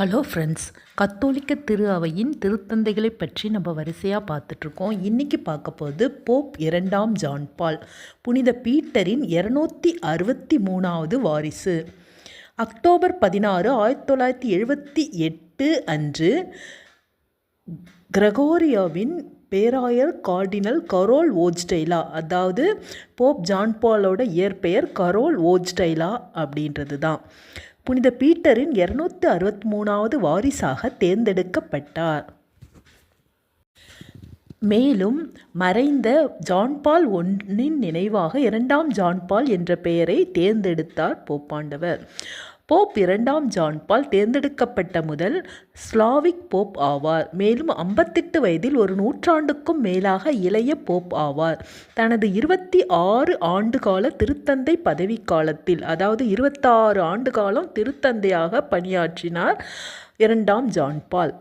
Hello friends கத்தோலிக்க திரு அவையின் திருத்தந்தைகளை பற்றி நம்ம வரிசையாக பார்த்துட்ருக்கோம். இன்றைக்கி பார்க்க போகிறது போப் இரண்டாம் ஜான் பால் புனித பீட்டரின் இரநூத்தி அறுபத்தி மூணாவது வாரிசு. அக்டோபர் பதினாறு ஆயிரத்தி தொள்ளாயிரத்தி எழுபத்தி எட்டு அன்று கிரகோரியாவின் பேராயர் கார்டினல் கரோல் ஓஜ்டைலா அதாவது போப் ஜான் பாலோட இயற்பெயர் கரோல் ஓஜ்டைலா அப்படின்றது தான் புனித பீட்டரின் இருநூத்தி அறுபத்தி மூணாவது வாரிசாக தேர்ந்தெடுக்கப்பட்டார். மேலும் மறைந்த ஜான்பால் ஒன்னின் நினைவாக இரண்டாம் ஜான்பால் என்ற பெயரை தேர்ந்தெடுத்தார் போப்பாண்டவர். போப் இரண்டாம் ஜான்பால் தேர்ந்தெடுக்கப்பட்ட முதல் ஸ்லாவிக் போப் ஆவார். மேலும் ஐம்பத்தெட்டு வயதில் ஒரு நூற்றாண்டுக்கும் மேலாக இளைய போப் ஆவார். தனது இருபத்தி ஆறு ஆண்டு கால திருத்தந்தை பதவி காலத்தில் அதாவது இருபத்தாறு ஆண்டு காலம் திருத்தந்தையாக பணியாற்றினார் இரண்டாம் ஜான்பால்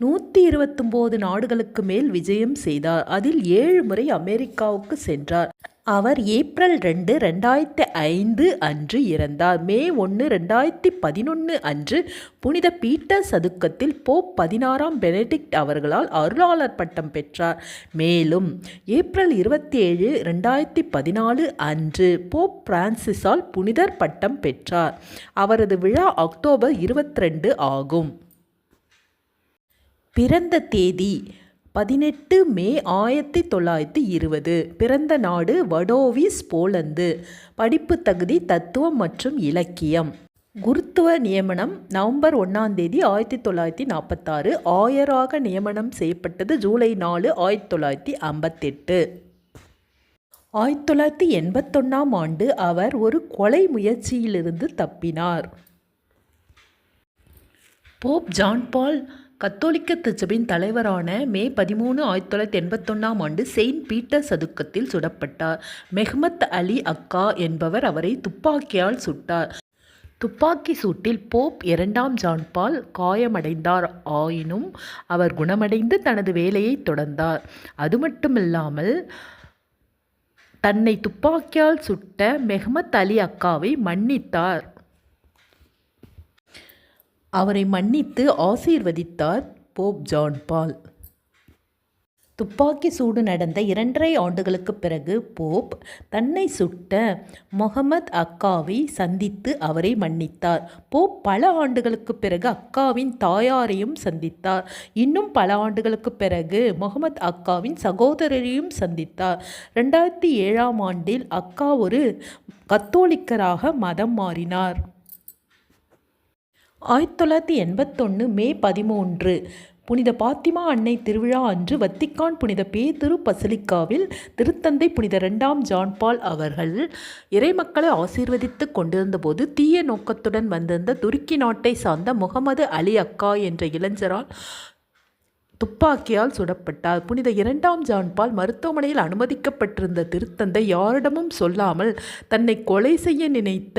நூற்றி இருபத்தொம்போது நாடுகளுக்கு மேல் விஜயம் செய்தார். அதில் ஏழு முறை அமெரிக்காவுக்கு சென்றார். அவர் ஏப்ரல் ரெண்டு ரெண்டாயிரத்தி ஐந்து அன்று இறந்தார். மே ஒன்று ரெண்டாயிரத்தி பதினொன்று அன்று புனித பீட்டர் சதுக்கத்தில் போப் பதினாறாம் பெனடிக்ட் அவர்களால் அருளாளர் பட்டம் பெற்றார். மேலும் ஏப்ரல் இருபத்தி ஏழு ரெண்டாயிரத்தி பதினாலு அன்று போப் பிரான்சிஸால் புனிதர் பட்டம் பெற்றார். அவரது விழா அக்டோபர் இருபத்தி ரெண்டு ஆகும். பிறந்த தேதி பதினெட்டு மே ஆயிரத்தி தொள்ளாயிரத்தி இருபது. பிறந்த நாடு வடோவிஸ் போலந்து. படிப்பு தகுதி தத்துவம் மற்றும் இலக்கியம். குருத்துவ நியமனம் நவம்பர் ஒன்றாம் தேதி ஆயிரத்தி தொள்ளாயிரத்தி நாற்பத்தாறு. ஆயராக நியமனம் செய்யப்பட்டது ஜூலை நாலு ஆயிரத்தி தொள்ளாயிரத்தி ஐம்பத்தெட்டு. ஆயிரத்தி தொள்ளாயிரத்தி எண்பத்தொன்னாம் ஆண்டு அவர் ஒரு கொலை முயற்சியிலிருந்து தப்பினார். போப் ஜான் பால் கத்தோலிக்க திருச்சபின் தலைவரான மே பதிமூணு ஆயிரத்தி தொள்ளாயிரத்தி எண்பத்தொன்னாம் ஆண்டு செயின்ட் பீட்டர் சதுக்கத்தில் சுடப்பட்டார். மெஹ்மத் அலி அக்கா என்பவர் அவரை துப்பாக்கியால் சுட்டார். துப்பாக்கி சூட்டில் போப் இரண்டாம் ஜான்பால் காயமடைந்தார். ஆயினும் அவர் குணமடைந்து தனது வேலையை தொடர்ந்தார். அது மட்டுமில்லாமல் தன்னை துப்பாக்கியால் சுட்ட மெஹ்மத் அலி அக்காவை மன்னித்தார். அவரை மன்னித்து ஆசீர்வதித்தார் போப் ஜான் பால். துப்பாக்கி சூடு நடந்த இரண்டரை ஆண்டுகளுக்கு பிறகு போப் தன்னை சுட்ட முகமது அக்காவை சந்தித்து அவரை மன்னித்தார். போப் பல ஆண்டுகளுக்கு பிறகு அக்காவின் தாயாரையும் சந்தித்தார். இன்னும் பல ஆண்டுகளுக்கு பிறகு முகமத் அக்காவின் சகோதரரையும் சந்தித்தார். ரெண்டாயிரத்தி ஏழாம் ஆண்டில் அக்கா ஒரு கத்தோலிக்கராக மதம் மாறினார். ஆயிரத்தி தொள்ளாயிரத்தி எண்பத்தொன்று மே பதிமூன்று. புனித பாத்திமா அன்னை திருவிழா அன்று வத்திக்கான் புனித பேதிரு பசலிக்காவில் திருத்தந்தை புனித ரெண்டாம் ஜான்பால் அவர்கள் இறைமக்களை ஆசீர்வதித்து கொண்டிருந்தபோது தீய நோக்கத்துடன் வந்திருந்த துருக்கி நாட்டை சார்ந்த முகமது அலி அக்கா என்ற இளைஞரால் துப்பாக்கியால் சுடப்பட்டார். புனித இரண்டாம் ஜான்பால் மருத்துவமனையில் அனுமதிக்கப்பட்டிருந்த திருத்தந்தை யாரிடமும் சொல்லாமல் தன்னை கொலை செய்ய நினைத்த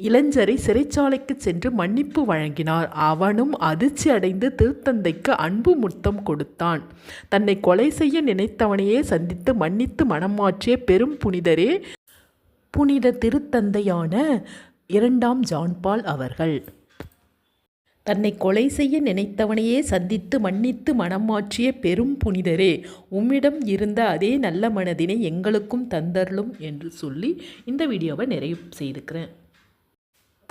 இளைஞரை சிறைச்சாலைக்கு சென்று மன்னிப்பு வழங்கினார். அவனும் அதிர்ச்சி அடைந்து திருத்தந்தைக்கு அன்பு முத்தம் கொடுத்தான். தன்னை கொலை செய்ய நினைத்தவனையே சந்தித்து மன்னித்து மனமாற்றிய மாற்றிய பெரும் புனிதரே புனித திருத்தந்தையான இரண்டாம் ஜான்பால் அவர்கள். தன்னை கொலை செய்ய நினைத்தவனையே சந்தித்து மன்னித்து மனம் மாற்றிய பெரும் புனிதரே உம்மிடம் இருந்த அதே நல்ல மனதினை எங்களுக்கும் தந்தரலும் என்று சொல்லி இந்த வீடியோவை நிறைவு செய்துக்கிறேன்.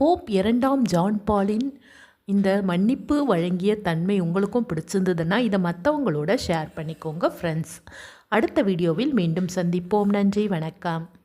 போப் இரண்டாம் ஜான் பாலின் இந்த மன்னிப்பு வழங்கிய தன்மை உங்களுக்கும் பிடிச்சிருந்ததுன்னா இதை மற்றவங்களோட ஷேர் பண்ணிக்கோங்க ஃப்ரெண்ட்ஸ் அடுத்த வீடியோவில் மீண்டும் சந்திப்போம். நன்றி வணக்கம்.